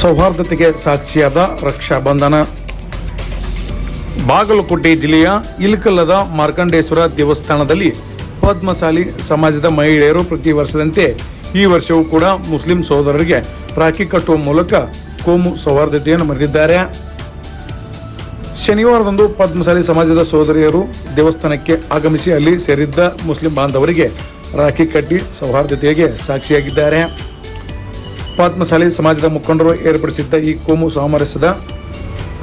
ಸೌಹಾರ್ದತೆಗೆ ಸಾಕ್ಷಿಯಾದ ರಕ್ಷಾಬಂಧನ ಬಾಗಲಕೋಟೆ ಜಿಲ್ಲೆಯ ಇಲಕಲ್ಲದ ಮಾರ್ಕಂಡೇಶ್ವರ ದೇವಸ್ಥಾನದಲ್ಲಿ ಪದ್ಮಸಾಲಿ ಸಮಾಜದ ಮಹಿಳೆಯರು ಪ್ರತಿ ವರ್ಷದಂತೆ ಈ ವರ್ಷವೂ ಕೂಡ ಮುಸ್ಲಿಂ ಸಹೋದರರಿಗೆ ರಾಖಿ ಕಟ್ಟುವ ಮೂಲಕ ಕೋಮು ಸೌಹಾರ್ದತೆಯನ್ನು ಮರೆದಿದ್ದಾರೆ. ಶನಿವಾರದಂದು ಪದ್ಮಸಾಲಿ ಸಮಾಜದ ಸೋದರಿಯರು ದೇವಸ್ಥಾನಕ್ಕೆ ಆಗಮಿಸಿ ಅಲ್ಲಿ ಸೇರಿದ್ದ ಮುಸ್ಲಿಂ ಬಾಂಧವರಿಗೆ ರಾಖಿ ಕಟ್ಟಿ ಸೌಹಾರ್ದತೆಗೆ ಸಾಕ್ಷಿಯಾಗಿದ್ದಾರೆ. ಪದ್ಮಶಾಲಿ ಸಮಾಜದ ಮುಖಂಡರು ಏರ್ಪಡಿಸಿದ್ದ ಈ ಕೋಮು ಸಾಮರಸ್ಯದ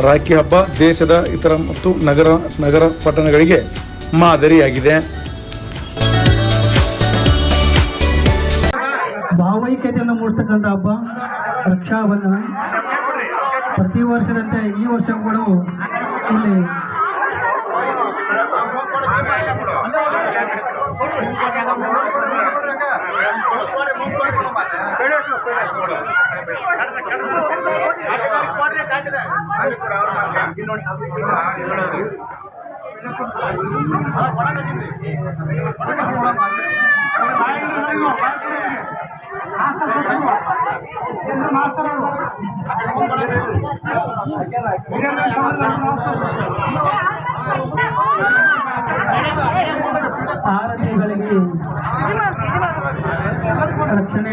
ರಾಖಿ ಹಬ್ಬ ದೇಶದ ಇತರ ಮತ್ತು ನಗರ ನಗರ ಪಟ್ಟಣಗಳಿಗೆ ಮಾದರಿಯಾಗಿದೆ. ಭಾವೈಕ್ಯತೆಯನ್ನು ಮೂಡಿಸ್ತಕ್ಕಂಥ ಹಬ್ಬ, ರಕ್ಷಾಬಂಧನ. ಪ್ರತಿ ವರ್ಷದಂತೆ ಈ ವರ್ಷ ಕೂಡ ಇಲ್ಲಿ ಆರತಿಗಳಿಗೆ ರಕ್ಷಣೆಯನ್ನು